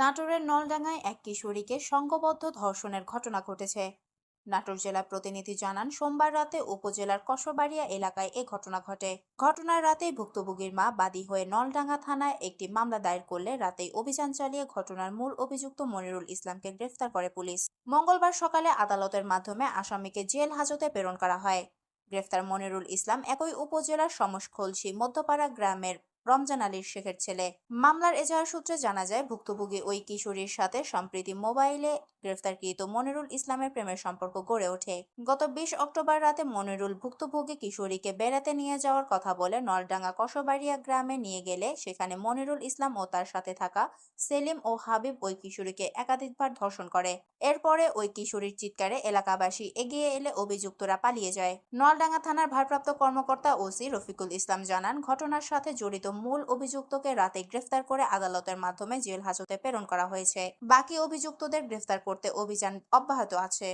নাটোরের নলডাঙ্গায় এক কিশোরীকে সংঘবদ্ধ ধর্ষণের ঘটনা ঘটেছে। নাটোর জেলা প্রতিনিধি জানান, সোমবার রাতে উপজেলার কসবাড়িয়া এলাকায় এ ঘটনা ঘটে। ঘটনার রাতেই ভুক্তভোগীর মা বাদী হয়ে নলডাঙ্গা থানায় একটি মামলা দায়ের করলে রাতেই অভিযান চালিয়ে ঘটনার মূল অভিযুক্ত মনিরুল ইসলামকে গ্রেফতার করে পুলিশ। মঙ্গলবার সকালে আদালতের মাধ্যমে আসামিকে জেল হাজতে প্রেরণ করা হয়। গ্রেফতার মনিরুল ইসলাম একই উপজেলার সমসখলসি মধ্যপাড়া গ্রামের রমজান আলীর শেখের ছেলে। মামলার এজাহার সূত্রে জানা যায়, ভুক্তভোগী ওই কিশোরীর সাথে সম্প্রীতি মোবাইলে গ্রেফতারকৃত মনিরুল ইসলামের প্রেমের সম্পর্ক গড়ে ওঠে। গত বিশ অক্টোবর রাতে মনিরুল ভুক্তভোগী কিশোরীকে বেড়াতে নিয়ে যাওয়ার কথা বলে নলডাঙ্গা কসবাড়িয়া গ্রামে নিয়ে গেলে সেখানে মনিরুল ইসলাম ও তার সাথে থাকা সেলিম ও হাবিব ওই কিশোরীকে একাধিকবার ধর্ষণ করে। এরপরে ওই কিশোরীর চিৎকারে এলাকাবাসী এগিয়ে এলে অভিযুক্তরা পালিয়ে যায়। নলডাঙ্গা থানার ভারপ্রাপ্ত কর্মকর্তা ওসি রফিকুল ইসলাম জানান, ঘটনার সাথে জড়িত মূল অভিযুক্তকে রাতে গ্রেফতার করে আদালতের মাধ্যমে জেল হাজতে প্রেরণ করা হয়েছে। বাকি অভিযুক্তদের গ্রেফতার করতে অভিযান অব্যাহত আছে।